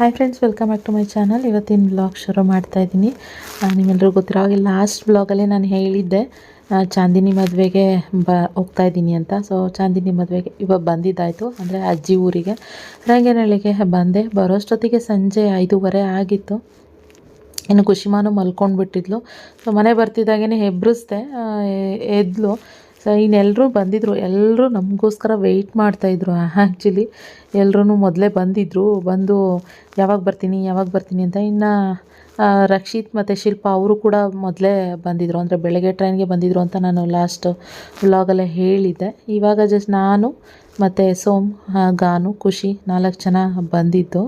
Hi friends welcome back to my channel ಇವತ್ತಿನ blog ಶುರು ಮಾಡ್ತಾ ಇದ್ದೀನಿ. ನಿಮ್ಮೆಲ್ಲರಿಗೂ ಗೊತ್ತಿರೋ ಹಾಗೆ ಲಾಸ್ಟ್ ಬ್ಲಾಗಲ್ಲೇ ನಾನು ಹೇಳಿದ್ದೆ ಚಾಂದಿನಿ ಮದುವೆಗೆ ಬ ಹೋಗ್ತಾ ಇದ್ದೀನಿ ಅಂತ. ಸೊ ಚಾಂದಿನಿ ಮದುವೆಗೆ ಇವಾಗ ಬಂದಿದ್ದಾಯಿತು ಅಂದರೆ ಅಜ್ಜಿ ಊರಿಗೆ. ರಂಗನಹಳ್ಳಿಗೆ ಬಂದೆ ಬರೋಷ್ಟೊತ್ತಿಗೆ ಸಂಜೆ ಐದೂವರೆ ಆಗಿತ್ತು. ಇನ್ನು ಖುಷಿಮಾನು ಮಲ್ಕೊಂಡ್ಬಿಟ್ಟಿದ್ಲು. ಸೊ ಮನೆ ಬರ್ತಿದ್ದಾಗೇ ಹೆಬ್ರಿಸ್ದೆ ಆ, ಎದ್ಲು. ಸೊ ಇನ್ನೆಲ್ಲರೂ ಬಂದಿದ್ದರು ಎಲ್ಲರೂ ನಮಗೋಸ್ಕರ ವೆಯ್ಟ್ ಮಾಡ್ತಾಯಿದ್ರು ಆ್ಯಕ್ಚುಲಿ ಎಲ್ಲರೂ ಮೊದಲೇ ಬಂದಿದ್ದರು ಬಂದು ಯಾವಾಗ ಬರ್ತೀನಿ ಯಾವಾಗ ಬರ್ತೀನಿ ಅಂತ ಇನ್ನು ರಕ್ಷಿತ್ ಮತ್ತು ಶಿಲ್ಪ ಅವರು ಕೂಡ ಮೊದಲೇ ಬಂದಿದ್ದರು ಅಂದರೆ ಬೆಳಗ್ಗೆ ಟ್ರೈನ್ಗೆ ಬಂದಿದ್ದರು ಅಂತ ನಾನು ಲಾಸ್ಟ್ ವ್ಲಾಗಲ್ಲೇ ಹೇಳಿದ್ದೆ. ಇವಾಗ ಜಸ್ಟ್ ನಾನು ಮತ್ತು ಸೋಮ್ ಗಾನು, ಖುಷಿ ನಾಲ್ಕು ಜನ ಬಂದಿದ್ದು.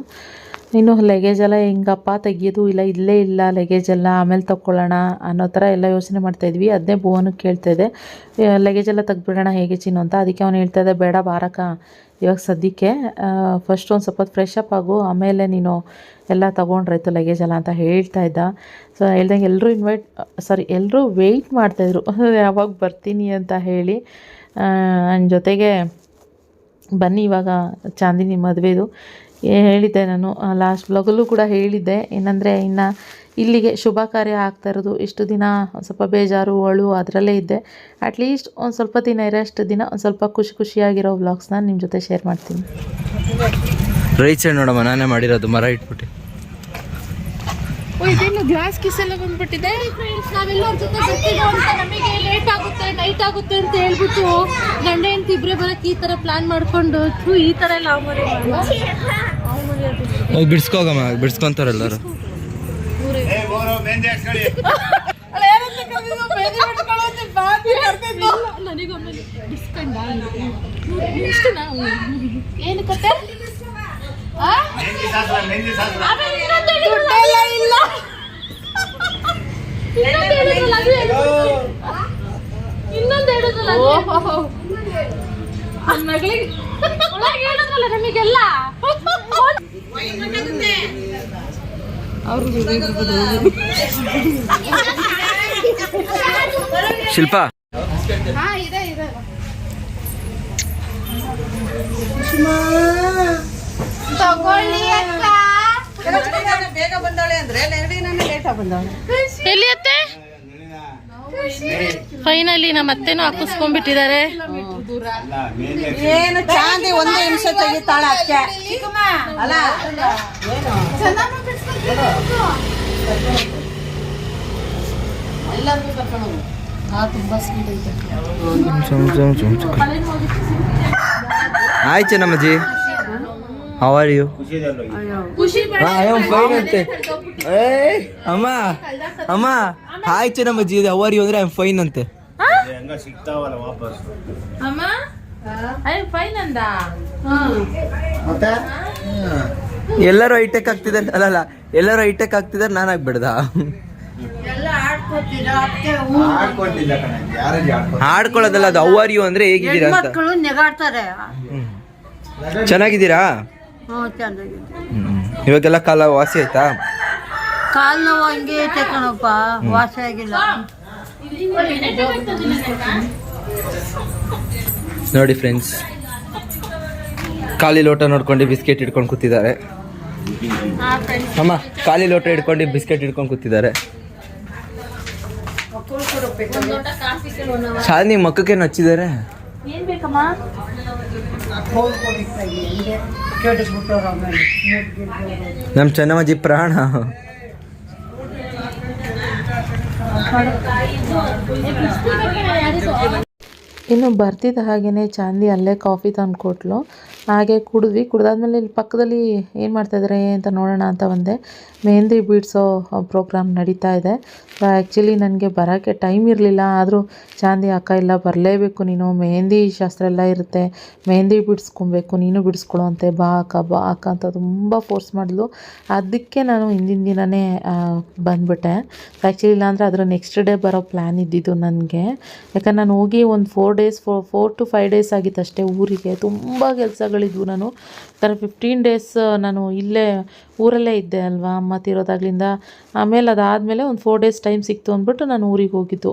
ಇನ್ನು ಲಗೇಜ್ ಎಲ್ಲ ಹೆಂಗಪ್ಪ ತೆಗಿಯೋದು? ಇಲ್ಲ, ಇಲ್ಲೇ ಇಲ್ಲ ಲಗೇಜ್ ಎಲ್ಲ, ಆಮೇಲೆ ತಗೊಳ್ಳೋಣ ಅನ್ನೋ ಥರ ಎಲ್ಲ ಯೋಚನೆ ಮಾಡ್ತಾಯಿದ್ವಿ ಅದನ್ನೇ ಭುವನಿಗೆ ಕೇಳ್ತಾಯಿದ್ದೆ ಲಗೇಜ್ ಎಲ್ಲ ತೆಗ್ದುಬಿಡೋಣ ಹೇಗೆ ಚಿನ್ನು ಅಂತ? ಅದಕ್ಕೆ ಅವ್ನು ಹೇಳ್ತಾಯಿದ್ದೆ ಬೇಡ ಬಾರಕ ಇವಾಗ ಸದ್ಯಕ್ಕೆ ಫಸ್ಟ್ ಒಂದು ಸ್ವಲ್ಪ ಫ್ರೆಶ್ ಅಪ್ ಆಗು, ಆಮೇಲೆ ನೀನು ಎಲ್ಲ ತೊಗೊಂಡ್ರಾಯ್ತು ಲಗೇಜ್ ಎಲ್ಲ ಅಂತ ಹೇಳ್ತಾ ಇದ್ದ. ಸೊ ಹೇಳ್ದಂಗೆ ಎಲ್ಲರೂ ಇನ್ವೈಟ್ ಸಾರಿ ಎಲ್ಲರೂ ವೆಯ್ಟ್ ಮಾಡ್ತಾಯಿದ್ರು ಯಾವಾಗ ಬರ್ತೀನಿ ಅಂತ ಹೇಳಿ ನನ್ನ ಜೊತೆಗೆ ಬನ್ನಿ ಇವಾಗ ಚಾಂದಿನಿ ಮದುವೆದು. ಹೇಳಿದ್ದೆ ನಾನು. ಲಾಸ್ಟ್ ಬ್ಲಾಗಲ್ಲೂ ಕೂಡ ಹೇಳಿದ್ದೆ. ಏನಂದರೆ ಇನ್ನು ಇಲ್ಲಿಗೆ ಶುಭ ಕಾರ್ಯ ಆಗ್ತಾ ಇರೋದು ಇಷ್ಟು ದಿನ ಒಂದು ಸ್ವಲ್ಪ ಬೇಜಾರು ಅಳು ಅದರಲ್ಲೇ ಇದ್ದೆ. ಅಟ್ಲೀಸ್ಟ್ ಒಂದು ಸ್ವಲ್ಪ ದಿನ ಇರೋಷ್ಟು ದಿನ ಒಂದು ಸ್ವಲ್ಪ ಖುಷಿ ಖುಷಿಯಾಗಿರೋ ವ್ಲಾಗ್ಸ್ನ ನಿಮ್ಮ ಜೊತೆ ಶೇರ್ ಮಾಡ್ತೀನಿ. ರೈಟ್ ಸೈಡ್ ನೋಡಮ್ಮ ನಾನೇ ಮಾಡಿರೋದು ಮರ ಇಟ್ಬಿಟ್ಟು. ಇದೇನು ಗ್ಲಾಸ್ ಕಿಸ್ ಎಲ್ಲ ಬಂದ್ಬಿಟ್ಟಿದೆ? ನಾವೆಲ್ಲರ ಜೊತೆ ಬರ್ತಿದ್ದೋ ಅಂತ ನಮಗೆ ಲೇಟ್ ಆಗುತ್ತೆ ನೈಟ್ ಆಗುತ್ತೆ ಅಂತ ಹೇಳ್ಬಿಟ್ಟು ಹೆಂಡತಿ ಇಬ್ರೇ ಬರಕ್ಕೆ ಈ ತರ ಪ್ಲಾನ್ ಮಾಡ್ಕೊಂಡು ಥೂ ಈ ತರ ಎಲ್ಲ ಹೋಗಿ ಬಿಡ್ಸ್ಕೋಗಮ್ಮ ಬಿಡ್ಸ್ಕೊಂತಾರ ಎಲ್ಲರೂ. ನನಗೊಮ್ಮೆ ಏನು ಕತೆ ಇಲ್ಲ. ಇನ್ನೊಂದು ಹೇಳಿದ್ರಲ್ಲ, ಮಗಳಿಗೆ ಒಳಗೆ ಹೇಳಿದ್ರಲ್ಲ ನಮಗೆಲ್ಲ? ಶಿಲ್ಪ. ಹಾ ಇದೆ ಇದೆ. ತಗೊಳ್ಳಿ ಅಕ್ಕ. ಎಲ್ಲಿ ಅತ್ತೆ ಫೈನಲಿ ನಮ್ಮ ಅತ್ತೆನೂ ಹಾಕಿಸ್ಕೊಂಡ್ಬಿಟ್ಟಿದ್ದಾರೆ. ಏನು ಚಾಂದಿ ಒಂದು ನಿಮಿಷ ತೆಗಿತಾಳ ಅಕ್ಕೆ ಅಲ್ಲ? Hi ಚೆನ್ನಮ್ಮಜ್ಜಿ how are you I am fine ಅಂತೆ ಏಯ್ ಅಮ್ಮ ಅಮ್ಮ ಹಾಯ್ ಚೆನ್ನಮ್ಮಜ್ಜಿ ಹೌ ಆರ್ ಯು ಅಂದ್ರೆ ಐ ಆಮ್ ಫೈನ್ ಅಂತೆ ಅಮ್ಮ ಐ ಫೈನ್ ಅಂದ ಎಲ್ಲರೂ ಐಟೆಕ್ ಆಗ್ತಿದ್ದಾರೆ. ಅಲ್ಲಲ್ಲ ಎಲ್ಲರೂ ಐಟೆಕ್ ಆಗ್ತಿದ್ದಾರೆ. ನಾನು ಆಗ್ಬಿಡ್ದ? ಹಾಡ್ಕೊಳ್ಳೋದಲ್ಲ ಅದು. ಹೌ ಆರ್ ಯು ಅಂದ್ರೆ ಹೇಗಿದ್ದೀರಾ. ಚೆನ್ನಾಗಿದ್ದೀರಾ? ಹ್ಞೂ ಚೆನ್ನಾಗಿದೆ. ಹ್ಮ್. ಇವಾಗೆಲ್ಲ ಕಾಲ ವಾಸಿ ಆಯ್ತಾ? ಕಾಲ್ ನೋವು ಹಂಗೆ ಐತೆ ಕಣಪ್ಪ ವಾಸಿ ಆಗಿಲ್ಲ. ನೋಡಿ ಫ್ರೆಂಡ್ಸ್ ಖಾಲಿ ಲೋಟ ನೋಡ್ಕೊಂಡು ಬಿಸ್ಕೆಟ್ ಇಟ್ಕೊಂಡು ಕೂತಿದ್ದಾರೆ. ಅಮ್ಮ ಖಾಲಿ ಲೋಟ ಇಟ್ಕೊಂಡು ಬಿಸ್ಕೆಟ್ ಇಟ್ಕೊಂಡು ಕೂತಿದ್ದಾರೆ. ಶಾಲಿನಿ ಮಕ್ಕಕ್ಕೆ ಬೇಕಮ್ಮ? ನಮ್ಮ ಚೆನ್ನಮ್ಮಜ್ಜಿ ಪ್ರಾಣ. ಇನ್ನು ಬರ್ತಿದ್ದ ಹಾಗೆಯೇ ಚಾಂದಿ ಅಲ್ಲೇ ಕಾಫಿ ತಂದು ಕೊಟ್ಲು ಹಾಗೆ ಕುಡಿದ್ವಿ ಕುಡ್ದಾದ್ಮೇಲೆ ಇಲ್ಲಿ ಪಕ್ಕದಲ್ಲಿ ಏನು ಮಾಡ್ತಾಯಿದ್ದಾರೆ ಅಂತ ನೋಡೋಣ ಅಂತ ಬಂದೆ. ಮೆಹಂದಿ ಬಿಡಿಸೋ ಪ್ರೋಗ್ರಾಮ್ ನಡೀತಾ ಇದೆ. ಆ್ಯಕ್ಚುಲಿ ನನಗೆ ಬರೋಕ್ಕೆ ಟೈಮ್ ಇರಲಿಲ್ಲ. ಆದರೂ ಚಾಂದಿ ಅಕ್ಕ ಇಲ್ಲ ಬರಲೇಬೇಕು ನೀನು. ಮೆಹಂದಿ ಶಾಸ್ತ್ರ ಎಲ್ಲ ಇರುತ್ತೆ. ಮೆಹಂದಿ ಬಿಡಿಸ್ಕೊಬೇಕು ನೀನು ಬಿಡಿಸ್ಕೊಳು ಅಂತೆ ಬಾ ಅಕ್ಕ ಬಾ ಅಕ್ಕ ಅಂತ ತುಂಬ ಫೋರ್ಸ್ ಮಾಡಿದ್ಲು. ಅದಕ್ಕೆ ನಾನು ಹಿಂದಿನ ದಿನವೇ ಬಂದುಬಿಟ್ಟೆ. ಆ್ಯಕ್ಚುಲಿ ಇಲ್ಲಾಂದರೆ ಅದರ ನೆಕ್ಸ್ಟ್ ಡೇ ಬರೋ ಪ್ಲ್ಯಾನ್ ಇದ್ದಿದ್ದು ನನಗೆ. ಯಾಕಂದ್ರೆ ನಾನು ಹೋಗಿ ಒಂದು four days four four to five days ಆಗಿತ್ತು ಅಷ್ಟೇ ಊರಿಗೆ. ತುಂಬ ಕೆಲಸಗಳಿದ್ವು ನಾನು. ಯಾಕಂದರೆ ಫಿಫ್ಟೀನ್ ಡೇಸ್ ನಾನು ಇಲ್ಲೇ ಊರಲ್ಲೇ ಇದ್ದೆ ಅಲ್ವಾ ಅಮ್ಮ ತೀರೋದಾಗ್ಲಿಂದ. ಆಮೇಲೆ ಅದಾದಮೇಲೆ ಒಂದು ಫೋರ್ ಡೇಸ್ ಟೈಮ್ ಸಿಕ್ತು ಅಂದ್ಬಿಟ್ಟು ನಾನು ಊರಿಗೆ ಹೋಗಿದ್ದು.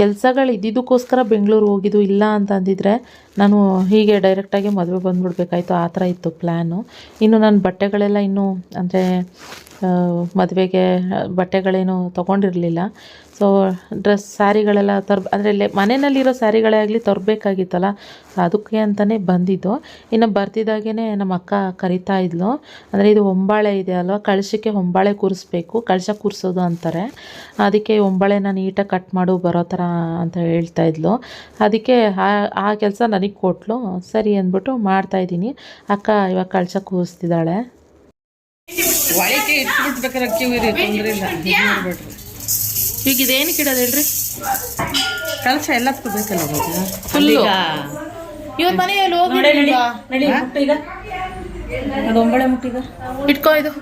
ಕೆಲಸಗಳು ಇದ್ದಿದ್ದಕ್ಕೋಸ್ಕರ ಬೆಂಗಳೂರು ಹೋಗಿದ್ದು ಇಲ್ಲ ಅಂತ ಅಂದಿದ್ರೆ ನಾನು ಹೀಗೆ ಡೈರೆಕ್ಟಾಗಿ ಮದುವೆ ಬಂದುಬಿಡ್ಬೇಕಾಯ್ತು. ಆ ಥರ ಇತ್ತು ಪ್ಲ್ಯಾನು ಇನ್ನು ನಾನು ಬಟ್ಟೆಗಳೆಲ್ಲ ಇನ್ನೂ ಅಂದರೆ ಮದುವೆಗೆ ಬಟ್ಟೆಗಳೇನು ತೊಗೊಂಡಿರಲಿಲ್ಲ. ಸೊ ಡ್ರೆಸ್ ಸ್ಯಾರಿಗಳೆಲ್ಲ ತರ್ ಅಂದರೆ ಲೇ, ಮನೆಯಲ್ಲಿರೋ ಸ್ಯಾರಿಗಳೇ ಆಗಲಿ ತರಬೇಕಾಗಿತ್ತಲ್ಲ ಅದಕ್ಕೆ ಅಂತಲೇ ಬಂದಿದ್ದು. ಇನ್ನು ಬರ್ತಿದ್ದಾಗೇ ನಮ್ಮ ಅಕ್ಕ ಕರಿತಾ ಇದ್ಲು. ಅಂದರೆ ಇದು ಹೊಂಬಾಳೆ ಇದೆ ಅಲ್ವಾ ಕಳಶಕ್ಕೆ ಹೊಂಬಾಳೆ ಕೂರಿಸ್ಬೇಕು ಕಳಶ ಕೂರಿಸೋದು ಅಂತಾರೆ. ಅದಕ್ಕೆ ಹೊಂಬಾಳೆನ ನೀಟಾಗಿ ಕಟ್ ಮಾಡು, ಬರೋ ಥರ ಅಂತ ಹೇಳ್ತಾ ಇದ್ಲು. ಅದಕ್ಕೆ ಆ ಕೆಲಸ ನನಗೆ ಕೊಟ್ಲು. ಸರಿ ಅಂದ್ಬಿಟ್ಟು ಮಾಡ್ತಾಯಿದ್ದೀನಿ ಅಕ್ಕ ಇವಾಗ ಕಳಶ ಕೂರಿಸ್ತಿದ್ದಾಳೆ. ಒಳಗೆ ಇಟ್ಬಿಟ್ಬೇಕಾರೆ ಅಕ್ಕಿ ಉರಿ ತೊಂದರೆ ಇಲ್ಲ. ಈಗ ಇದೇನಕ್ಕೆ ಇಡೋದು ಹೇಳ್ರಿ? ಕಲಶ ಎಲ್ಲ ಬೇಕಲ್ಲ ಫುಲ್ಲು ಇವ್ರ ಮನೆಯಲ್ಲಿ ಹೋಗಿ ಅದು ಒಂಬಳೆ ಮುಟ್ಟಿಗ ಇಟ್ಕೋ ಇದು.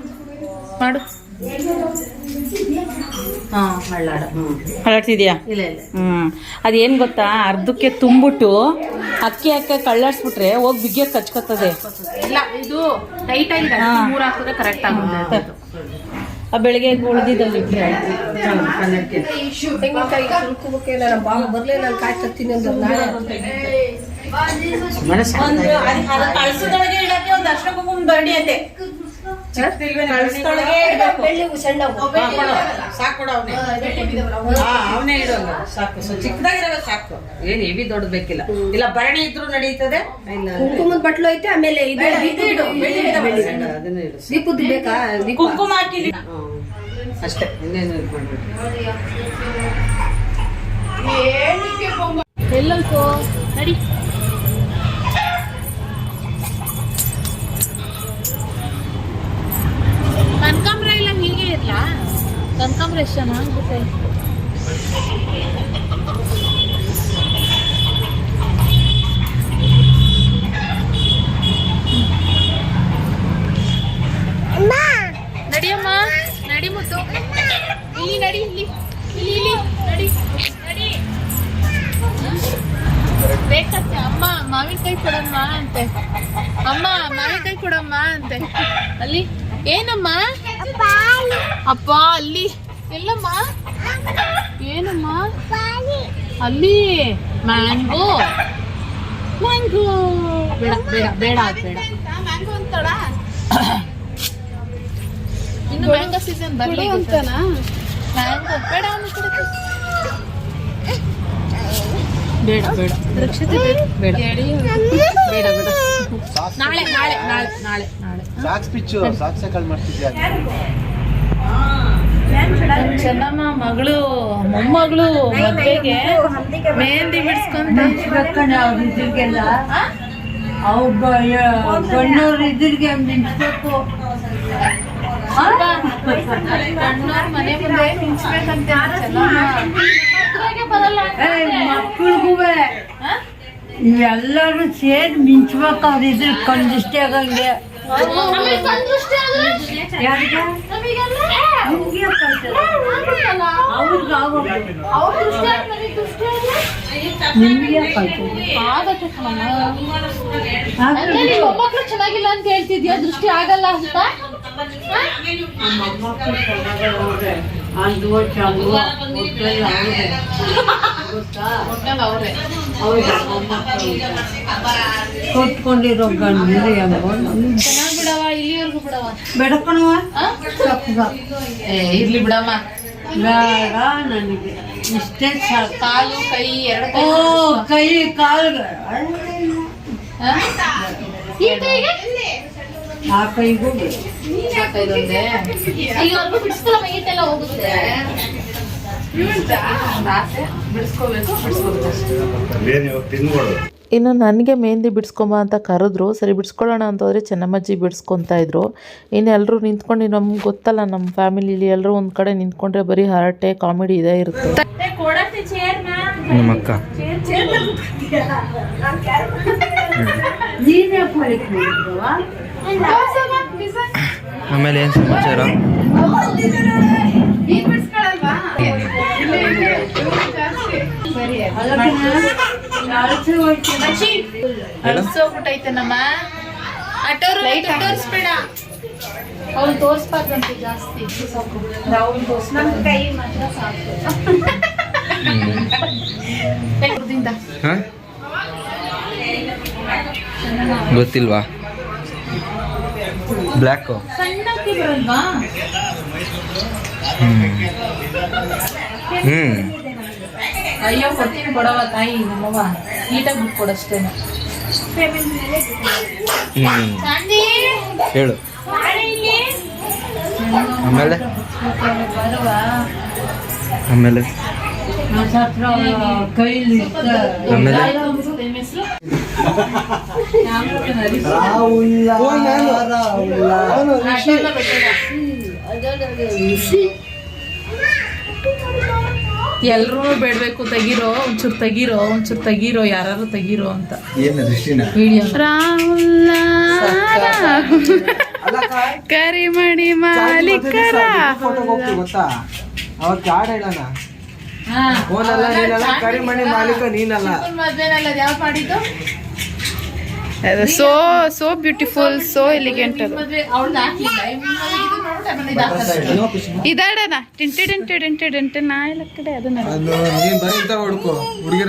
ಮಾಡು. ಹರಡ್ತಿದ್ಯಾ ಇಲ್ಲ ಇಲ್ಲ. ಹ್ಮ್. ಅದೇನ್ ಗೊತ್ತಾ? ಅರ್ಧಕ್ಕೆ ತುಂಬಿಟ್ಟು ಅಕ್ಕಿ ಹಾಕಿ ಕಳ್ಳಾಡ್ಸ್ಬಿಟ್ರೆ ಹೋಗಿ ಬಿಗಿಯಕ್ ಕಚ್ಕೊತದೆ. ಇಲ್ಲ ಇದು ಟೈಟ್ ಆಗಿ ಮೂರು ಹಾಕಿದ್ರೆ ಕರೆಕ್ಟ್ ಆಗುತ್ತೆ. ಆ ಬೆಳಿಗ್ಗೆ ಉಳಿದಿದ್ದಲ್ಲಿ ಇಟ್ರೆ ತೆಂಗಿನಕಾಯಿ ಸುಲ್ಕೋಬೇಕೆ ಬರ್ಲೇ ನಾನು ಕಾಯಿ ತರ್ತೀನಿ ಅಂದ್ರೆ ನಾಳೆ ಒಂದು ಅರ್ಶನ ಕುಂಕುಮ ದಂಡಿ ಅಂತೆ ಅವ್ನೆ. ಸಾಕು. ಸೊ ಚಿಕ್ಕದಾಗಿರೋ ಸಾಕು. ಏನ್ ಹೆವಿ ದೊಡ್ಡ ಬೇಕಿಲ್ಲ. ಇಲ್ಲ ಭರಣಿ ಇದ್ರು ನಡೀತದೆ. ಕುಂಕುಮದ ಬಟ್ಲು ಐತೆ ಆಮೇಲೆ ಇಡು. ಬೇಕಾ? ಕುಂಕುಮ ಹಾಕಿಲಿ. ಅಷ್ಟೇ ಇನ್ನೇನು ನಡಿ. ಕನಕಾಂಬ್ರ ಎಷ್ಟು ಚೆನ್ನಾಗುತ್ತೆ ನಡಿಯಮ್ಮ ನಡಿ ಮುತ್ತು. ಇಲ್ಲಿ ನಡಿ ಇಲ್ಲಿ ಇಲ್ಲಿ ಇಲ್ಲಿ ನಡಿ ನಡಿ. ಬೇಕಂತೆ ಅಮ್ಮ ಮಾವಿನಕಾಯಿ ಕೊಡಮ್ಮ ಅಂತೆ. ಅಮ್ಮ ಮಾವಿನಕಾಯಿ ಕೊಡಮ್ಮ ಅಂತೆ. ಅಲ್ಲಿ. ಏನಮ್ಮ? ಅಪ್ಪ ಅಲ್ಲಿ. ಎಲ್ಲಮ್ಮ? ಏನಮ್ಮ? ಅಲ್ಲಿ. ಮ್ಯಾಂಗೋ. ಮ್ಯಾಂಗೋ. ಬೇಡ ಬೇಡ ಬೇಡ ಬೇಡ. ಇನ್ನು ಮ್ಯಾಂಗೋ ಸೀಸನ್ ಬರ್ಲಿ ಅಂತನಾ ಮ್ಯಾಂಗೋ ಬೇಡ ಬೇಡ ಬೇಡ ರಕ್ಷತೆ ಬೇಡ ಬೇಡ. ಬೇಡ ನಾಳೆ ನಾಳೆ ನಾಳೆ ನಾಳೆ ನಾಳೆ. ಸಾಕ್ಸ್ ಪಿಚ್ಚು ಸಾಕ್ಸ್ ಕಳ್ ಮಾಡ್ತಿದ್ಯಾ? ಚೆನ್ನಮ್ಮ ಮಗಳು ಮೊಮ್ಮಗಳು ಮದ್ವೆಗೆ ಮೆಹಂದಿ ಬಿಡ್ಸ್ಕೊಂತ ಗಣ್ಣವ್ರು ಇದ್ರಿಗೆ ಮಿಂಚ್ಬೇಕು ಕಣ್ಣವ್ರ ಮನೆ ಮುಂದೆ ಮಕ್ಕಳಿಗೂ ಇವೆಲ್ಲರೂ ಸೇರಿ ಮಿಂಚ್ಬೇಕು ಅವ್ರ ಇದ್ರ ಕಂಡಿಷ್ಟೇ ಆಗಂಗೆ. ಮೊಮ್ಮಕ್ಳು ಚೆನ್ನಾಗಿಲ್ಲ ಅಂತ ಹೇಳ್ತಿದ್ಯಾ? ದೃಷ್ಟಿ ಆಗಲ್ಲ ಅಂತ? ಅವ್ರೆ ಕೊಟ್ಕೊಂಡಿರೋ ಗಂಡು ಚೆನ್ನಾಗ್ ಬಿಡವ ಇಲ್ಲಿವರೆಗೂ ಬಿಡವ ಬೆಡಕಣವ? ಏ ಇರ್ಲಿ ಬಿಡಮ್ಮ. ಬೇಡ ನನಗೆ. ಇಷ್ಟೇ ಕಾಲು ಕೈ ಎರಡು ಓ ಕೈ ಕಾಲು ಆ? ಕೈಗೆ? ಬೇಡ. ಸಾಕೈದೊಂದೇ ಇಲ್ಲಿವರೆಗೂ ಈಟೆಲ್ಲ ಹೋಗುತ್ತೆ. ಇನ್ನು ನನಗೆ ಮೆಹಂದಿ ಬಿಡಿಸ್ಕೊಂಬ ಅಂತ ಕರೆದ್ರು ಸರಿ ಬಿಡಿಸ್ಕೊಳ್ಳೋಣ ಅಂತ ಹೋದರೆ ಚೆನ್ನಮ್ಮಜ್ಜಿ ಬಿಡಿಸ್ಕೊತಾ ಇದ್ರು. ಇನ್ನು ಎಲ್ಲರೂ ನಿಂತ್ಕೊಂಡು ನಮ್ಗೆ ಗೊತ್ತಲ್ಲ ನಮ್ಮ ಫ್ಯಾಮಿಲಿಲಿ ಎಲ್ಲರೂ ಒಂದು ಕಡೆ ನಿಂತ್ಕೊಂಡ್ರೆ ಬರೀ ಹರಟೆ ಕಾಮಿಡಿ ಇದೇ ಇರುತ್ತೆ. ಆಮೇಲೆ ಏನು ಸಮಾಚಾರ? ಅಳ್ಸೋಗ್ಬಿಟ್ಟೈತೆ ನಮ್ಮ ಆಟೋರು ತೋರಿಸ್ಬೇಡ. ಅವ್ನು ತೋರಿಸ್ಬಾರ್ದಂತೆ ಜಾಸ್ತಿ. ಸಾಕು ನಮ್ಮ ಕೈ ಮಾತ್ರ ಸಾಕು. ಬೆಳಗ್ದಿಂದ. ಹಾಂ? ಗೊತ್ತಿಲ್ವಾ? ಬ್ಲ್ಯಾಕು. ಹ್ಮ್. ಹ್ಮ್. ಹ್ಞೂ ಅಯ್ಯೋ ಕೊಡ್ತೀನಿ ಕೊಡವ ತಾಯಿ ನಮ್ಮವ್ವ. ನೀಟಾಗಿ ಬಿಟ್ಟು ಕೊಡಷ್ಟೇನೆ ಹ್ಞೂ ಹೇಳು. ಆಮೇಲೆ? ಆಮೇಲೆ? ಆಮೇಲೆ? ಎಲ್ರೂ ಬೇಡಬೇಕು ತೆಗಿರೋ ಒಂಚೂರು ತೆಗಿರೋ ಒಂಚೂರು ತೆಗಿರೋ ಯಾರು ತೆಗಿರೋ ಅಂತ. ಏನು ದೃಷ್ಟಿನ ವಿಡಿಯೋ. ಕರಿಮಣಿ ಮಾಲೀಕರ. ಫೋಟೋ ಹೋಗ್ತೀವಿ ಗೊತ್ತಾ? ಅವತ್ತು ಹಾಡು ಹೇಳೋಣ. ಓನಲ್ಲ ನೀನಲ್ಲ ಕರಿಮಣಿ ಮಾಲೀಕ ನೀನಲ್ಲ. ಮದ್ವೆನಲ್ಲ ಯಾವ ಮಾಡಿದ್ದು? So so beautiful so elegant ಅದು. ಇದಾಡಣ. ಟಿಂಟೆ ಟಿಂಟೆ ಟಿಂಟೆ ಟಿಂಟೆ ನಾ ಕಡೆ ಅದನ್ನ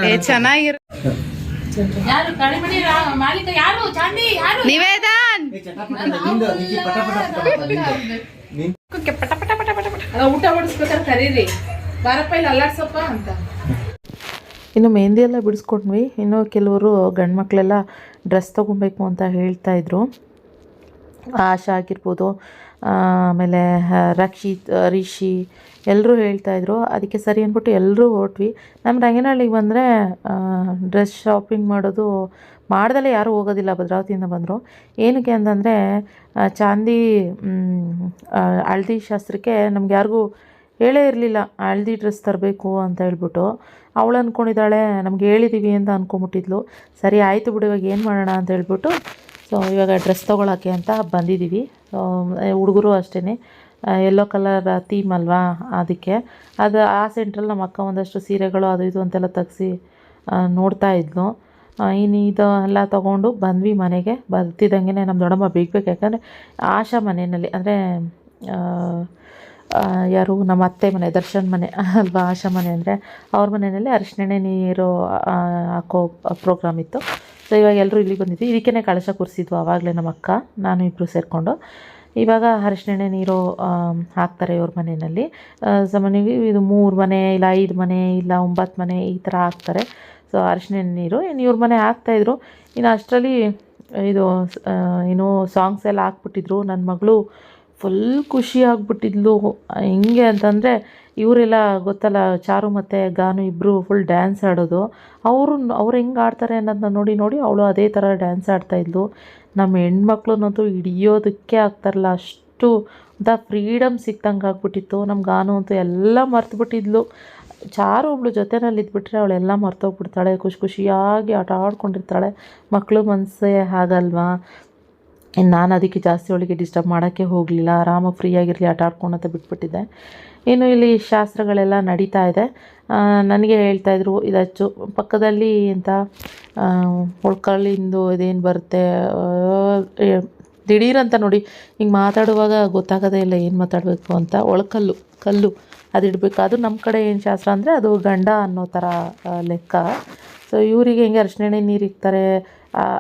ಏ ಚೆನ್ನಾಗಿರ. ಯಾರು ಕಡಿಮೆ ಮಾಲೀಕ ಯಾರು? ಚಾಂದಿ ಯಾರು? ನಿವೇದನ್ ಕುಕ್ಕೆ ಪಟ ಪಟ ಪಟ ಪಟ ಪಟ. ಊಟ ಬಡಿಸ್ಬೇಕಾದ್ರೆ ಕರೀರಿ. ಬಾರಪ್ಪ ಇಲ್ಲಿ ಅಲ್ಲಾಡ್ಸಪ್ಪ ಅಂತ. ಇನ್ನು ಮೆಹಂದಿ ಎಲ್ಲ ಬಿಡಿಸ್ಕೊಂಡ್ವಿ ಇನ್ನು ಕೆಲವರು ಗಂಡು ಮಕ್ಕಳೆಲ್ಲ ಡ್ರೆಸ್ ತೊಗೊಬೇಕು ಅಂತ ಹೇಳ್ತಾ ಇದ್ರು. ಆಶಾ ಆಗಿರ್ಬೋದು ಆಮೇಲೆ ರಕ್ಷಿತ್ ರಿಷಿ ಎಲ್ಲರೂ ಹೇಳ್ತಾಯಿದ್ರು ಅದಕ್ಕೆ ಸರಿ ಅಂದ್ಬಿಟ್ಟು ಎಲ್ಲರೂ ಹೊರಟ್ವಿ. ನಮ್ಮ ರಂಗನಹಳ್ಳಿಗೆ ಬಂದರೆ ಡ್ರೆಸ್ ಶಾಪಿಂಗ್ ಮಾಡೋದು ಮಾಡ್ದಲೇ ಯಾರೂ ಹೋಗೋದಿಲ್ಲ. ಭದ್ರಾವತಿಯಿಂದ ಬಂದರು. ಏನಕ್ಕೆ ಅಂತಂದರೆ ಚಾಂದಿ ಹಳ್ದಿ ಶಾಸ್ತ್ರಕ್ಕೆ ನಮ್ಗೆ ಯಾರಿಗೂ ಹೇಳೇ ಇರಲಿಲ್ಲ ಹಳದಿ ಡ್ರೆಸ್ ತರಬೇಕು ಅಂತ ಹೇಳ್ಬಿಟ್ಟು. ಅವಳು ಅಂದ್ಕೊಂಡಿದ್ದಾಳೆ ನಮ್ಗೆ ಹೇಳಿದ್ದೀವಿ ಅಂತ ಅಂದ್ಕೊಂಬಿಟ್ಟಿದ್ಲು ಸರಿ, ಆಯಿತು ಬಿಡು, ಇವಾಗ ಏನು ಮಾಡೋಣ ಅಂತ ಹೇಳ್ಬಿಟ್ಟು. ಸೊ ಇವಾಗ ಡ್ರೆಸ್ ತೊಗೊಳಕ್ಕೆ ಅಂತ ಬಂದಿದ್ದೀವಿ ಹುಡುಗರು ಅಷ್ಟೇ ಎಲ್ಲೋ ಕಲರ್ ಥೀಮ್ ಅಲ್ವಾ ಅದಕ್ಕೆ. ಅದು ಆ ಸೆಂಟ್ರಲ್ಲಿ ನಮ್ಮ ಅಕ್ಕ ಒಂದಷ್ಟು ಸೀರೆಗಳು ಅದು ಇದು ಅಂತೆಲ್ಲ ತೆಗ್ಸಿ ನೋಡ್ತಾ ಇದ್ಲು. ಇನ್ನು ಇದು ಎಲ್ಲ ತೊಗೊಂಡು ಬಂದ್ವಿ ಮನೆಗೆ. ಬರ್ತಿದ್ದಂಗೆ ನಮ್ಮ ದೊಡ್ಡಮ್ಮ ಬೇಕು ಯಾಕಂದರೆ ಆಶಾ ಮನೆಯಲ್ಲಿ, ಅಂದರೆ ಯಾರು ನಮ್ಮ ಅತ್ತೆ ಮನೆ, ದರ್ಶನ್ ಮನೆ ಅಲ್ವಾ, ಆಶಾ ಮನೆ ಅಂದರೆ ಅವ್ರ ಮನೆಯಲ್ಲಿ ಅರಿಶಿಣೆ ನೀರು ಹಾಕೋ ಪ್ರೋಗ್ರಾಮ್ ಇತ್ತು. ಸೊ ಇವಾಗ ಎಲ್ಲರೂ ಇಲ್ಲಿಗೆ ಬಂದಿದ್ವಿ. ಇದಕ್ಕೇ ಕಳಶ ಕೂರಿಸಿದ್ವು ಆವಾಗಲೇ ನಮ್ಮ ಅಕ್ಕ, ನಾನು ಇಬ್ಬರು ಸೇರಿಕೊಂಡು. ಇವಾಗ ಅರಿಶಿಣೆ ನೀರು ಹಾಕ್ತಾರೆ ಇವ್ರ ಮನೆಯಲ್ಲಿ. ಸಾಮಾನ್ಯವಾಗಿ ಇದು ಮೂರು ಮನೆ ಇಲ್ಲ ಐದು ಮನೆ ಇಲ್ಲ ಒಂಬತ್ತು ಮನೆ ಈ ಥರ ಹಾಕ್ತಾರೆ. ಸೊ ಅರಿಶಿಣೆ ನೀರು. ಇನ್ನು ಇವ್ರ ಮನೆ ಹಾಕ್ತಾಯಿದ್ರು ಇನ್ನು ಅಷ್ಟರಲ್ಲಿ ಇದು ಏನು ಸಾಂಗ್ಸ್ ಎಲ್ಲ ಹಾಕ್ಬಿಟ್ಟಿದ್ರು. ನನ್ನ ಮಗಳು ಫುಲ್ ಖುಷಿ ಆಗ್ಬಿಟ್ಟಿದ್ಲು. ಹೆಂಗೆ ಅಂತಂದರೆ ಇವರೆಲ್ಲ ಗೊತ್ತಲ್ಲ, ಚಾರು ಮತ್ತು ಗಾನು ಇಬ್ಬರು ಫುಲ್ ಡ್ಯಾನ್ಸ್ ಆಡೋದು. ಅವರು, ಅವ್ರು ಹೆಂಗೆ ಆಡ್ತಾರೆ ಅನ್ನೋದನ್ನ ನೋಡಿ ನೋಡಿ ಅವಳು ಅದೇ ಥರ ಡ್ಯಾನ್ಸ್ ಆಡ್ತಾಯಿದ್ಲು ನಮ್ಮ ಹೆಣ್ಮಕ್ಳನ್ನಂತೂ ಹಿಡಿಯೋದಕ್ಕೆ ಆಗ್ತಾರಲ್ಲ ಅಷ್ಟು ಅಂತ ಫ್ರೀಡಮ್ ಸಿಕ್ತಂಗೆ ಆಗ್ಬಿಟ್ಟಿತ್ತು. ನಮ್ಮ ಗಾನು ಅಂತೂ ಎಲ್ಲ ಮರ್ತುಬಿಟ್ಟಿದ್ಲು. ಚಾರು ಒಬ್ಳು ಜೊತೆನಲ್ಲಿ ಇದ್ಬಿಟ್ರೆ ಅವಳೆಲ್ಲ ಮರ್ತೋಗ್ಬಿಡ್ತಾಳೆ. ಖುಷಿ ಖುಷಿಯಾಗಿ ಆಟ ಆಡ್ಕೊಂಡಿರ್ತಾಳೆ. ಮಕ್ಕಳು ಮನಸ್ಸೇ ಹಾಗಲ್ವಾ ಇನ್ನು ನಾನು ಅದಕ್ಕೆ ಜಾಸ್ತಿ ಅವಳಿಗೆ ಡಿಸ್ಟರ್ಬ್ ಮಾಡೋಕ್ಕೆ ಹೋಗಲಿಲ್ಲ. ಆರಾಮಾಗಿ ಫ್ರೀಯಾಗಿರಲಿ ಆಟ ಅಂತ ಬಿಟ್ಬಿಟ್ಟಿದ್ದೆ. ಇನ್ನು ಇಲ್ಲಿ ಶಾಸ್ತ್ರಗಳೆಲ್ಲ ನಡೀತಾ ಇದೆ. ನನಗೆ ಹೇಳ್ತಾಯಿದ್ರು ಇದು ಹಚ್ಚು ಪಕ್ಕದಲ್ಲಿ ಅಂತ ಒಳ್ಕಲ್ಲಿಂದು ಇದೇನು ಬರುತ್ತೆ ದಿಢೀರಂತ ನೋಡಿ, ಹಿಂಗೆ ಮಾತಾಡುವಾಗ ಗೊತ್ತಾಗೋದೇ ಇಲ್ಲ ಏನು ಮಾತಾಡಬೇಕು ಅಂತ. ಒಳಕಲ್ಲು ಕಲ್ಲು ಅದಿಡಬೇಕು ಅದು ನಮ್ಮ ಕಡೆ ಏನು ಶಾಸ್ತ್ರ ಅಂದರೆ ಅದು ಗಂಡ ಅನ್ನೋ ಥರ ಲೆಕ್ಕ. ಸೊ ಇವರಿಗೆ ಹೆಂಗೆ ಅರಿಶಿಣ ನೀರು ಇಕ್ತಾರೆ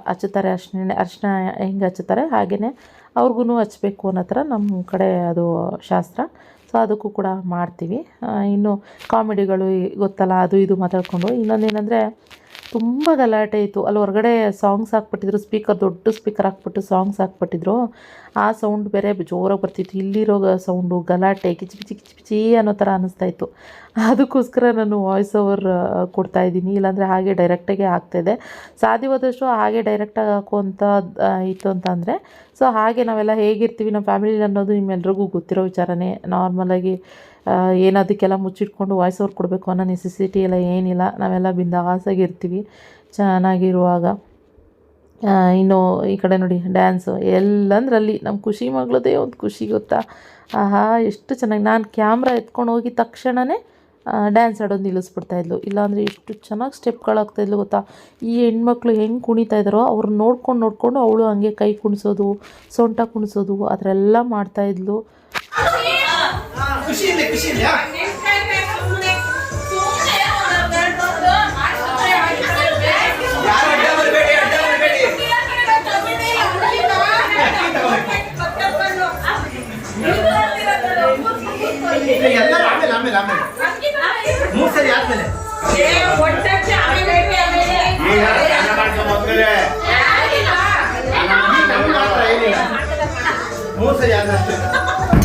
ಹಚ್ಚುತ್ತಾರೆ ಅರ್ಶಿನ ಅರಿಶಿಣ ಹೆಂಗೆ ಹಚ್ಚುತ್ತಾರೆ ಹಾಗೆಯೇ ಅವ್ರಿಗೂ ಹಚ್ಚಬೇಕು ಅನ್ನೋ ಥರ ನಮ್ಮ ಕಡೆ ಅದು ಶಾಸ್ತ್ರ. ಸೊ ಅದಕ್ಕೂ ಕೂಡ ಮಾಡ್ತೀವಿ. ಇನ್ನು ಕಾಮಿಡಿಗಳು ಗೊತ್ತಲ್ಲ, ಅದು ಇದು ಮಾತಾಡಿಕೊಂಡು. ಇನ್ನೊಂದೇನೆಂದರೆ ತುಂಬ ಗಲಾಟೆ ಇತ್ತು ಅಲ್ಲಿ ಹೊರಗಡೆ ಸಾಂಗ್ಸ್ ಹಾಕ್ಬಿಟ್ಟಿದ್ರು ಸ್ಪೀಕರ್ ದೊಡ್ಡ ಸ್ಪೀಕರ್ ಹಾಕ್ಬಿಟ್ಟು ಸಾಂಗ್ಸ್ ಹಾಕ್ಬಿಟ್ಟಿದ್ರು. ಆ ಸೌಂಡ್ ಬೇರೆ ಜೋರಾಗಿ ಬರ್ತಿತ್ತು. ಇಲ್ಲಿರೋ ಸೌಂಡು ಗಲಾಟೆ, ಕಿಚಿ ಕಿಚಿ ಕಿಚಿ ಕಿಚಿ ಅನ್ನೋ ಥರ ಅನ್ನಿಸ್ತಾ ಇತ್ತು. ಅದಕ್ಕೋಸ್ಕರ ನಾನು ವಾಯ್ಸ್ ಓವರ್ ಕೊಡ್ತಾ ಇದ್ದೀನಿ. ಇಲ್ಲಾಂದರೆ ಹಾಗೆ ಡೈರೆಕ್ಟಾಗೆ ಆಗ್ತಾಯಿದೆ ಸಾಧ್ಯವಾದಷ್ಟು ಹಾಗೆ ಡೈರೆಕ್ಟಾಗಿ ಹಾಕುವಂಥ ಇತ್ತು ಅಂತಂದರೆ ಸೊ ಹಾಗೆ ನಾವೆಲ್ಲ ಹೇಗಿರ್ತೀವಿ ನಮ್ಮ ಫ್ಯಾಮಿಲಿ ಅನ್ನೋದು ನಿಮ್ಮೆಲ್ರಿಗೂ ಗೊತ್ತಿರೋ ವಿಚಾರನೇ. ನಾರ್ಮಲಾಗಿ ಏನದಕ್ಕೆಲ್ಲ ಮುಚ್ಚಿಟ್ಕೊಂಡು ವಾಯ್ಸ್ ಓವರ್ ಕೊಡಬೇಕು ಅನ್ನೋ ನೆಸೆಸಿಟಿ ಎಲ್ಲ ಏನಿಲ್ಲ. ನಾವೆಲ್ಲ ಬಿಂದಾಸಾಗಿರ್ತೀವಿ ಚೆನ್ನಾಗಿರುವಾಗ. ಆ, ಇನ್ನು ಈ ಕಡೆ ನೋಡಿ ಡ್ಯಾನ್ಸು ಎಲ್ಲಂದ್ರಲ್ಲಿ ನಮ್ಮ ಖುಷಿ ಮಗಳದೇ ಒಂದು ಖುಷಿ ಗೊತ್ತಾ? ಆಹಾ ಎಷ್ಟು ಚೆನ್ನಾಗಿ ನಾನು ಕ್ಯಾಮ್ರಾ ಎತ್ಕೊಂಡು ಹೋಗಿ ತಕ್ಷಣವೇ ಡ್ಯಾನ್ಸ್ ಆಡೋದು ನಿಲ್ಲಿಸ್ಬಿಡ್ತಾಯಿದ್ಲು ಇಲ್ಲಾಂದರೆ ಎಷ್ಟು ಚೆನ್ನಾಗಿ ಸ್ಟೆಪ್ಗಳಾಗ್ತಾಯಿದ್ಲು ಗೊತ್ತಾ? ಈ ಹೆಣ್ಮಕ್ಳು ಹೆಂಗೆ ಕುಣಿತಾ ಇದ್ದಾರೋ ಅವ್ರು ನೋಡ್ಕೊಂಡು ನೋಡಿಕೊಂಡು ಅವಳು ಹಂಗೆ ಕೈ ಕುಣಿಸೋದು ಸೊಂಟ ಕುಣಿಸೋದು ಆ ಥರ ಎಲ್ಲ ಮಾಡ್ತಾಯಿದ್ಲು ಎಲ್ಲರೂ ಆಮೇಲೆ ಆಮೇಲೆ ಆಮೇಲೆ. ಮೂರು ಸರಿ ಆದ್ಮೇಲೆ. ಈಗ ಸ್ನಾನ ಮಾಡ್ಕೊಂಡ್ ಬಂದ್ಮೇಲೆ? ನಮ್ಗೆ ಮಾತ್ರ ಏನಿಲ್ಲ. ಮೂರು ಸರಿ ಆದಷ್ಟೇ ಒಟ್ಟನೆ ಬಾಕ್ಲು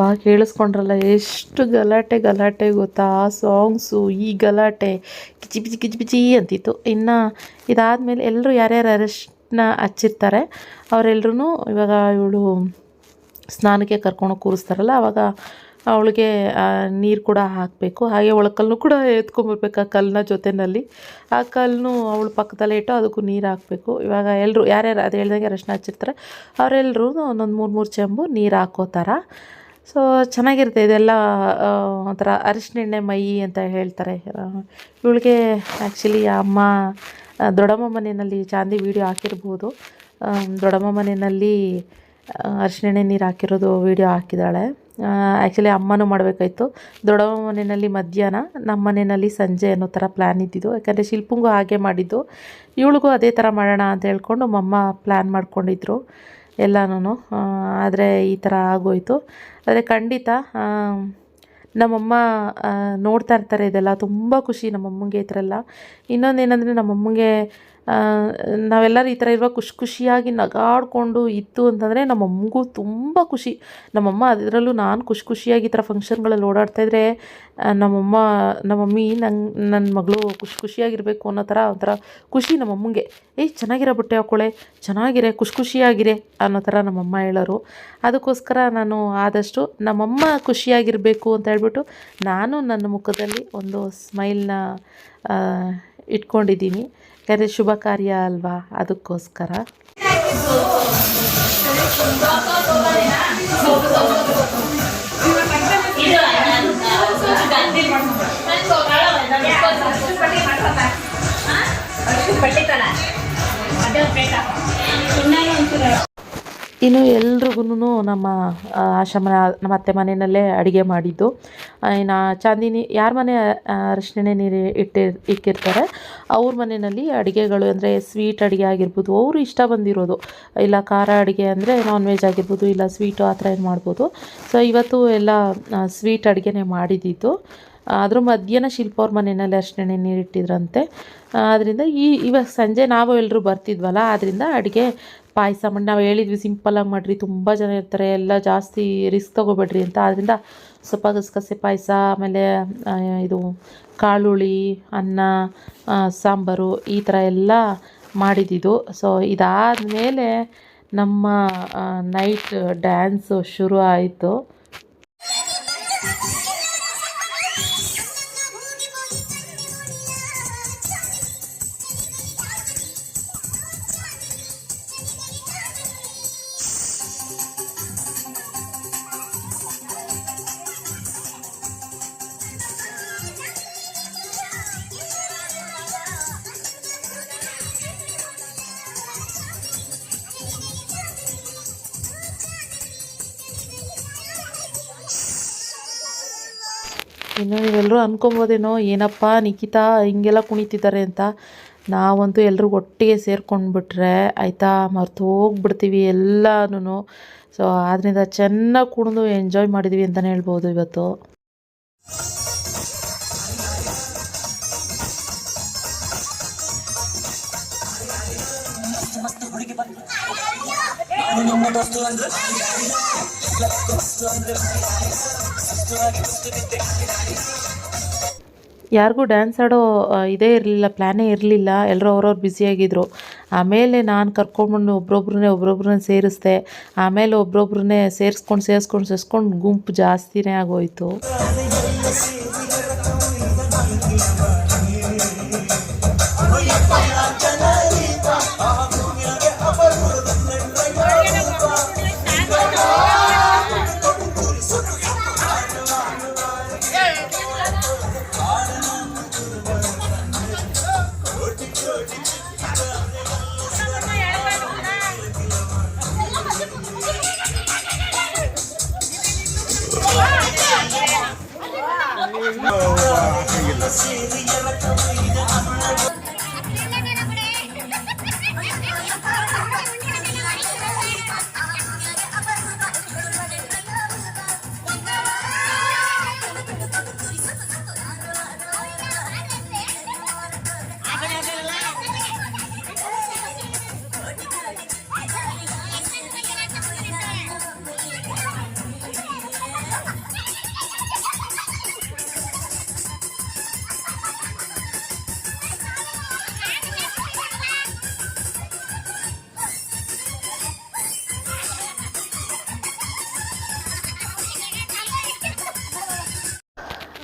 ಯಪ್ಪ ಕೇಳಿಸ್ಕೊಂಡ್ರಲ್ಲ, ಎಷ್ಟು ಗಲಾಟೆ ಗಲಾಟೆ ಗೊತ್ತಾ? ಆ ಸಾಂಗ್ಸು, ಈ ಗಲಾಟೆ. ಕಿಚಿ, ಪಿಚಿ ಕಿಚಿ, ಪಿಚಿ ಅಂತಿತ್ತು. ಇನ್ನು ಇದಾದಮೇಲೆ ಎಲ್ಲರೂ ಯಾರ್ಯಾರು ಅರಿಶಿನ ಹಚ್ಚಿರ್ತಾರೆ ಅವರೆಲ್ಲರೂ ಇವಾಗ ಇವಳು ಸ್ನಾನಕ್ಕೆ ಕರ್ಕೊಂಡು ಕೂರಿಸ್ತಾರಲ್ಲ ಆವಾಗ ಅವಳಿಗೆ ನೀರು ಕೂಡ ಹಾಕಬೇಕು. ಹಾಗೆ ಒಳಕಲ್ಲನ್ನು ಕೂಡ ಎತ್ಕೊಂಬರ್ಬೇಕು ಆ ಕಲ್ಲನ್ನ ಜೊತೆಯಲ್ಲಿ ಆ ಕಲ್ಲನ್ನು ಅವಳು ಪಕ್ಕದಲ್ಲೇ ಇಟ್ಟು ಅದಕ್ಕೂ ನೀರು ಹಾಕಬೇಕು. ಇವಾಗ ಎಲ್ಲರೂ ಯಾರ್ಯಾರು ಅದು ಹೇಳ್ದಂಗೆ ಅರಿಶಿನ ಹಚ್ಚಿರ್ತಾರೆ ಅವರೆಲ್ಲರೂ ಒಂದೊಂದು ಮೂರು ಮೂರು ಚೆಂಬು ನೀರು ಹಾಕೋತಾರ ಸೊ ಚೆನ್ನಾಗಿರುತ್ತೆ ಇದೆಲ್ಲ ಒಂಥರ ಅರಿಶಿನೆಣ್ಣೆ ಮೈ ಅಂತ ಹೇಳ್ತಾರೆ. ಇವಳಿಗೆ ಆ್ಯಕ್ಚುಲಿ ಅಮ್ಮ ದೊಡ್ಡಮ್ಮ ಮನೆಯಲ್ಲಿ ಚಾಂದಿ ವೀಡಿಯೋ ಹಾಕಿರ್ಬೋದು. ದೊಡ್ಡಮ್ಮ ಮನೆಯಲ್ಲಿ ಅರಿಶಿನೆಣ್ಣೆ ನೀರು ಹಾಕಿರೋದು ವೀಡಿಯೋ ಹಾಕಿದ್ದಾಳೆ. ಆ್ಯಕ್ಚುಲಿ ಅಮ್ಮನೂ ಮಾಡಬೇಕಾಯ್ತು. ದೊಡ್ಡಮ್ಮ ಮನೆಯಲ್ಲಿ ಮಧ್ಯಾಹ್ನ ನಮ್ಮ ಮನೆಯಲ್ಲಿ ಸಂಜೆ ಅನ್ನೋ ಥರ ಪ್ಲ್ಯಾನ್ ಇದ್ದಿದ್ದು. ಯಾಕಂದರೆ ಶಿಲ್ಪಂಗೂ ಹಾಗೆ ಮಾಡಿದ್ದು. ಇವಳಿಗೂ ಅದೇ ಥರ ಮಾಡೋಣ ಅಂತ ಹೇಳ್ಕೊಂಡು ಮಮ್ಮ ಪ್ಲ್ಯಾನ್ ಮಾಡ್ಕೊಂಡಿದ್ರು. ಎಲ್ಲನೂ ಆದರೆ ಈ ಥರ ಆಗೋಯಿತು. ಆದರೆ ಖಂಡಿತ ನಮ್ಮಮ್ಮ ನೋಡ್ತಾ ಇರ್ತಾರೆ ಇದೆಲ್ಲ. ತುಂಬ ಖುಷಿ ನಮ್ಮಮ್ಮಂಗೆ ಈ ಥರ ಎಲ್ಲ. ಇನ್ನೊಂದೇನೆಂದರೆ ನಮ್ಮಮ್ಮಂಗೆ ನಾವೆಲ್ಲರೂ ಈ ಥರ ಇರುವಾಗ ಖುಷಿ ಖುಷಿಯಾಗಿ ನಗಾಡಿಕೊಂಡು ಇತ್ತು ಅಂತಂದರೆ ನಮ್ಮಮ್ಮಗೂ ತುಂಬ ಖುಷಿ. ನಮ್ಮಮ್ಮ ಅದರಲ್ಲೂ ನಾನು ಖುಷಿ ಖುಷಿಯಾಗಿ ಈ ಥರ ಫಂಕ್ಷನ್ಗಳಲ್ಲಿ ಓಡಾಡ್ತಾಯಿದ್ರೆ ನಮ್ಮಮ್ಮ, ನಮ್ಮಮ್ಮಿ ನಂಗೆ ನನ್ನ ಮಗಳು ಖುಷಿ ಖುಷಿಯಾಗಿರಬೇಕು ಅನ್ನೋ ಥರ ಒಂಥರ ಖುಷಿ ನಮ್ಮಮ್ಮಂಗೆ. ಏಯ್, ಚೆನ್ನಾಗಿರೋ ಬಟ್ಟೆ ಹಾಕೊಳೆ, ಚೆನ್ನಾಗಿರೆ, ಖುಷಿ ಖುಷಿಯಾಗಿರೆ ಅನ್ನೋ ಥರ ನಮ್ಮಮ್ಮ ಹೇಳೋರು. ಅದಕ್ಕೋಸ್ಕರ ನಾನು ಆದಷ್ಟು ನಮ್ಮಮ್ಮ ಖುಷಿಯಾಗಿರಬೇಕು ಅಂತ ಹೇಳ್ಬಿಟ್ಟು ನಾನು ನನ್ನ ಮುಖದಲ್ಲಿ ಒಂದು ಸ್ಮೈಲ್ನ ಇಟ್ಕೊಂಡಿದ್ದೀನಿ. ಯಾಕಂದರೆ ಶುಭ ಕಾರ್ಯ ಅಲ್ವಾ? ಅದಕ್ಕೋಸ್ಕರ. ಇನ್ನು ಎಲ್ರಿಗೂ ನಮ್ಮ ಆಶ್ರಮ ನಮ್ಮ ಅತ್ತೆ ಮನೆಯಲ್ಲೇ ಅಡುಗೆ ಮಾಡಿದ್ದು. ಇನ್ನು ಚಾಂದಿನಿ, ಯಾರ ಮನೆ ಅರಿಶಿಣ ನೀರು ಇಟ್ಟಿ, ಇಕ್ಕಿರ್ತಾರೆ. ಅವ್ರ ಮನೆಯಲ್ಲಿ ಅಡುಗೆಗಳು ಅಂದರೆ ಸ್ವೀಟ್ ಅಡುಗೆ ಆಗಿರ್ಬೋದು, ಅವರು ಇಷ್ಟ ಬಂದಿರೋದು. ಇಲ್ಲ ಖಾರ ಅಡುಗೆ ಅಂದರೆ ನಾನ್ ವೆಜ್ ಆಗಿರ್ಬೋದು, ಇಲ್ಲ ಸ್ವೀಟು ಆ ಥರ ಏನು ಮಾಡ್ಬೋದು. ಸೊ ಇವತ್ತು ಎಲ್ಲ ಸ್ವೀಟ್ ಅಡುಗೆನೇ ಮಾಡಿದ್ದಿದ್ದು ಅದ್ರ ಮಧ್ಯಾಹ್ನ ಶಿಲ್ಪ ಅವ್ರ ಮನೆಯಲ್ಲಿ ನೀರು ಇಟ್ಟಿದ್ರಂತೆ. ಅದರಿಂದ ಈ, ಇವಾಗ ಸಂಜೆ ನಾವು ಎಲ್ಲರೂ ಬರ್ತಿದ್ವಲ್ಲ ಆದ್ದರಿಂದ ಅಡುಗೆ ಪಾಯಸ ಮಾಡಿ ನಾವು ಹೇಳಿದ್ವಿ ಸಿಂಪಲ್ಲಾಗಿ ಮಾಡಿರಿ, ತುಂಬ ಜನ ಇರ್ತಾರೆ, ಎಲ್ಲ ಜಾಸ್ತಿ ರಿಸ್ಕ್ ತೊಗೋಬೇಡ್ರಿ ಅಂತ. ಆದ್ದರಿಂದ ಸ್ವಲ್ಪ ಗಸಗಸೆ ಪಾಯಸ, ಆಮೇಲೆ ಇದು ಕಾಳುಳಿ ಅನ್ನ ಸಾಂಬಾರು ಈ ಥರ ಎಲ್ಲ ಮಾಡಿದ್ದಿದ್ದು ಸೊ ಇದಾದ ಮೇಲೆ ನಮ್ಮ ನೈಟ್ ಡ್ಯಾನ್ಸು ಶುರು ಆಯಿತು. ನೀವೆಲ್ಲರೂ ಅಂದ್ಕೊಬೋದೇನೋ ಏನಪ್ಪ ನಿಖಿತಾ ಹಿಂಗೆಲ್ಲ ಕುಣಿತಿದ್ದಾರೆ ಅಂತ ನಾವಂತೂ ಎಲ್ಲರೂ ಒಟ್ಟಿಗೆ ಸೇರ್ಕೊಂಡ್ಬಿಟ್ರೆ ಆಯಿತಾ ಮರ್ತು ಹೋಗ್ಬಿಡ್ತೀವಿ ಎಲ್ಲನೂ ಸೊ ಆದ್ದರಿಂದ ಚೆನ್ನಾಗಿ ಕುಣಿದು ಎಂಜಾಯ್ ಮಾಡಿದ್ವಿ ಅಂತಲೇ ಹೇಳ್ಬೋದು ಇವತ್ತು ಯಾರಿಗೂ ಡ್ಯಾನ್ಸ್ ಆಡೋ ಇದೇ ಇರಲಿಲ್ಲ ಪ್ಲ್ಯಾನೇ ಇರಲಿಲ್ಲ. ಎಲ್ಲರೂ ಅವ್ರವ್ರು ಬ್ಯುಸಿಯಾಗಿದ್ದರು ಆಮೇಲೆ ನಾನು ಕರ್ಕೊಂಡ್ಬಂದು ಒಬ್ಬೊಬ್ರನ್ನೇ ಒಬ್ರೊಬ್ರನ್ನ ಸೇರಿಸ್ದೆ. ಆಮೇಲೆ ಒಬ್ಬೊಬ್ರನ್ನೇ ಸೇರಿಸ್ಕೊಂಡು ಸೇರಿಸ್ಕೊಂಡು ಸೇರಿಸ್ಕೊಂಡು ಗುಂಪು ಜಾಸ್ತಿನೇ ಆಗೋಯ್ತು. Brazilian economy.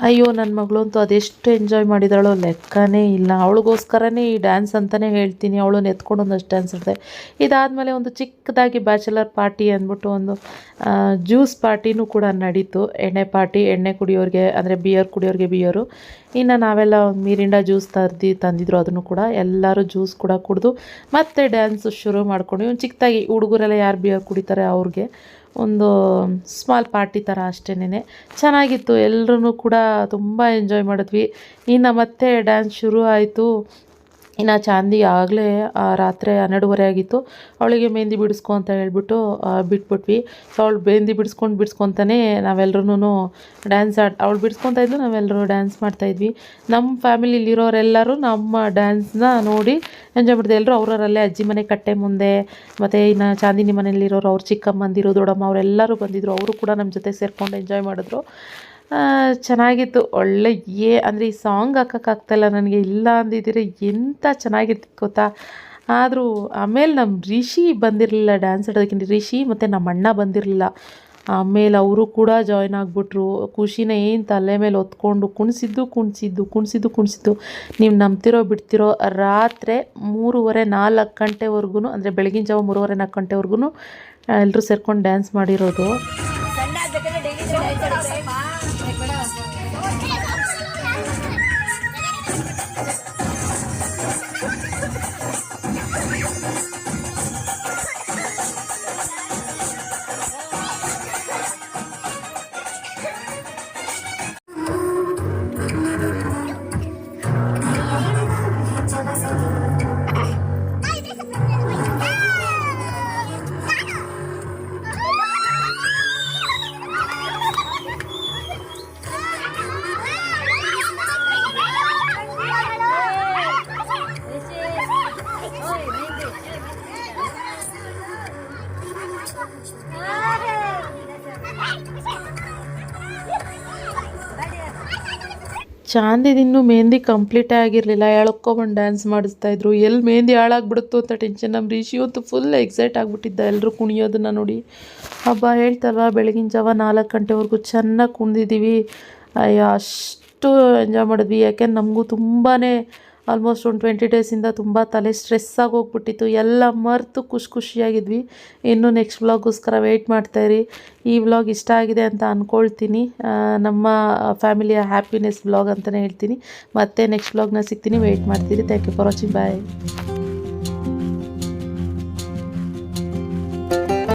ಅಯ್ಯೋ ನನ್ನ ಮಗಳಂತೂ ಅದೆಷ್ಟು ಎಂಜಾಯ್ ಮಾಡಿದಾಳೋ ಲೆಕ್ಕನೇ ಇಲ್ಲ. ಅವಳಿಗೋಸ್ಕರನೇ ಈ ಡ್ಯಾನ್ಸ್ ಅಂತಲೇ ಹೇಳ್ತೀನಿ. ಅವಳನ್ನ ಎತ್ಕೊಂಡು ಒಂದಷ್ಟು ಡ್ಯಾನ್ಸ್ ಇರ್ತದೆ ಇದಾದಮೇಲೆ ಒಂದು ಚಿಕ್ಕದಾಗಿ ಬ್ಯಾಚುಲರ್ ಪಾರ್ಟಿ ಅಂದ್ಬಿಟ್ಟು ಒಂದು ಜ್ಯೂಸ್ ಪಾರ್ಟಿನೂ ಕೂಡ ನಡೀತು. ಎಣ್ಣೆ ಪಾರ್ಟಿ ಎಣ್ಣೆ ಕುಡಿಯೋರಿಗೆ, ಅಂದರೆ ಬಿಯರ್ ಕುಡಿಯೋರಿಗೆ ಬಿಯರು ಇನ್ನು ನಾವೆಲ್ಲ ಮೀರಿಂಡ ಜ್ಯೂಸ್ ತರ್ದು, ತಂದಿದ್ರು ಅದನ್ನು ಕೂಡ. ಎಲ್ಲರೂ ಜ್ಯೂಸ್ ಕೂಡ ಕುಡಿದು ಮತ್ತೆ ಡ್ಯಾನ್ಸ್ ಶುರು ಮಾಡ್ಕೊಂಡು ಒಂದು ಚಿಕ್ಕದಾಗಿ ಹುಡುಗರೆಲ್ಲ ಯಾರು ಬಿಯರ್ ಕುಡಿತಾರೆ ಅವ್ರಿಗೆ. ಒಂದು ಸ್ಮಾಲ್ ಪಾರ್ಟಿ ಥರ ಅಷ್ಟೇನೆ ಚೆನ್ನಾಗಿತ್ತು. ಎಲ್ರೂ ಕೂಡ ತುಂಬ ಎಂಜಾಯ್ ಮಾಡಿದ್ವಿ. ಇನ್ನು ಮತ್ತೆ ಡ್ಯಾನ್ಸ್ ಶುರು ಆಯಿತು. ಇನ್ನು ಚಾಂದಿ ಆಗಲೇ ರಾತ್ರಿ ಹನ್ನೆರಡುವರೆ ಆಗಿತ್ತು. ಅವಳಿಗೆ ಮೆಹಂದಿ ಬಿಡಿಸ್ಕೊ ಅಂತ ಹೇಳ್ಬಿಟ್ಟು ಬಿಟ್ಬಿಟ್ವಿ. ಸೊ ಅವಳು ಮೆಹಂದಿ ಬಿಡಿಸ್ಕೊಂಡು ಬಿಡಿಸ್ಕೊತಾನೆ ನಾವೆಲ್ಲರೂ ಡ್ಯಾನ್ಸ್ ಆಡ್, ಅವಳು ಬಿಡಿಸ್ಕೊತಾ ಇದ್ದು ನಾವೆಲ್ಲರೂ ಡ್ಯಾನ್ಸ್ ಮಾಡ್ತಾಯಿದ್ವಿ ನಮ್ಮ ಫ್ಯಾಮಿಲಿಲಿರೋರೆಲ್ಲರೂ ನಮ್ಮ ಡ್ಯಾನ್ಸ್ನ ನೋಡಿ ಎಂಜಾಯ್ ಮಾಡಿದೆ ಎಲ್ಲರೂ ಅವರವರಲ್ಲೇ ಅಜ್ಜಿ ಮನೆ ಕಟ್ಟೆ ಮುಂದೆ, ಮತ್ತು ಇನ್ನು ಚಾಂದಿನಿ ಮನೆಯಲ್ಲಿರೋರು, ಅವ್ರ ಚಿಕ್ಕಮ್ಮಂದಿರು, ದೊಡ್ಡಮ್ಮ ಅವರೆಲ್ಲರೂ ಬಂದಿದ್ದರು ಅವರು ಕೂಡ ನಮ್ಮ ಜೊತೆ ಸೇರ್ಕೊಂಡು ಎಂಜಾಯ್ ಮಾಡಿದ್ರು. ಚೆನ್ನಾಗಿತ್ತು. ಒಳ್ಳೆ ಏ, ಅಂದರೆ ಈ ಸಾಂಗ್ ಹಾಕೋಕ್ಕಾಗ್ತಾಯಿಲ್ಲ ನನಗೆ. ಇಲ್ಲ ಅಂದಿದ್ದೀರ ಎಂಥ ಚೆನ್ನಾಗಿತ್ತು ಗೊತ್ತಾ? ಆದರೂ ಆಮೇಲೆ ನಮ್ಮ ರಿಷಿ ಬಂದಿರಲಿಲ್ಲ ಡ್ಯಾನ್ಸ್ ಆಡೋದಕ್ಕಿಂತ. ರಿಷಿ ಮತ್ತು ನಮ್ಮ ಅಣ್ಣ ಬಂದಿರಲಿಲ್ಲ. ಆಮೇಲೆ ಅವರು ಕೂಡ ಜಾಯ್ನ್ ಆಗಿಬಿಟ್ರು. ಖುಷಿನ ಏನು ತಲೆ ಮೇಲೆ ಹೊತ್ಕೊಂಡು ಕುಣಿಸಿದ್ದು ಕುಣಿಸಿದ್ದು ಕುಣಿಸಿದ್ದು ಕುಣಿಸಿದ್ದು. ನೀವು ನಂಬ್ತಿರೋ, ಬಿಡ್ತಿರೋ ರಾತ್ರಿ ಮೂರುವರೆ ನಾಲ್ಕು ಗಂಟೆವರೆಗೂ ಅಂದರೆ ಬೆಳಗಿನ ಜಾವ ಮೂರುವರೆ ನಾಲ್ಕು ಗಂಟೆವರೆಗೂ ಎಲ್ಲರೂ ಸೇರ್ಕೊಂಡು ಡ್ಯಾನ್ಸ್ ಮಾಡಿರೋದು. ಚಾಂದಿದಿನ್ನೂ ಮೆಹಂದಿ ಕಂಪ್ಲೀಟೇ ಆಗಿರಲಿಲ್ಲ. ಹೇಳ್ಕೊಬಂದು ಡ್ಯಾನ್ಸ್ ಮಾಡಿಸ್ತಾ ಇದ್ರು. ಎಲ್ಲಿ ಮೆಹಂದಿ ಹಾಳಾಗ್ಬಿಡುತ್ತೋ ಅಂತ ಟೆನ್ಷನ್ ನಮ್ಮ ರಿಷಿ ಅಂತೂ ಫುಲ್ ಎಕ್ಸೈಟ್ ಆಗಿಬಿಟ್ಟಿದ್ದ. ಎಲ್ಲರೂ ಕುಣಿಯೋದನ್ನು ನೋಡಿ. ಹಬ್ಬ ಹೇಳ್ತಾರಲ್ಲ ಬೆಳಗಿನ ಜಾವ ನಾಲ್ಕು ಗಂಟೆವರೆಗೂ ಚೆನ್ನಾಗಿ ಕುಣಿದಿದ್ದೀವಿ. ಅಯ್ಯೋ, ಅಷ್ಟು ಎಂಜಾಯ್ ಮಾಡಿದ್ವಿ. ಯಾಕೆಂದ್ರೆ ನಮಗೂ ತುಂಬಾ ಆಲ್ಮೋಸ್ಟ್ ಒಂದು ಟ್ವೆಂಟಿ ಡೇಸಿಂದ ತುಂಬ ತಲೆ ಸ್ಟ್ರೆಸ್ಸಾಗಿ ಹೋಗ್ಬಿಟ್ಟಿತ್ತು. ಎಲ್ಲ ಮರೆತು ಖುಷಿ ಖುಷಿಯಾಗಿದ್ವಿ. ಇನ್ನು ನೆಕ್ಸ್ಟ್ ವ್ಲಾಗೋಸ್ಕರ ವೆಯ್ಟ್ ಮಾಡ್ತಾಯಿರಿ ಈ ವ್ಲಾಗ್ ಇಷ್ಟ ಆಗಿದೆ ಅಂತ ಅಂದ್ಕೊಳ್ತೀನಿ ನಮ್ಮ ಫ್ಯಾಮಿಲಿಯ ಹ್ಯಾಪಿನೆಸ್ ವ್ಲಾಗ್ ಅಂತಲೇ ಹೇಳ್ತೀನಿ. ಮತ್ತೆ ನೆಕ್ಸ್ಟ್ ವ್ಲಾಗ್ನ ಸಿಗ್ತೀನಿ. ವೆಯ್ಟ್ ಮಾಡ್ತೀರಿ. Thank you for watching bye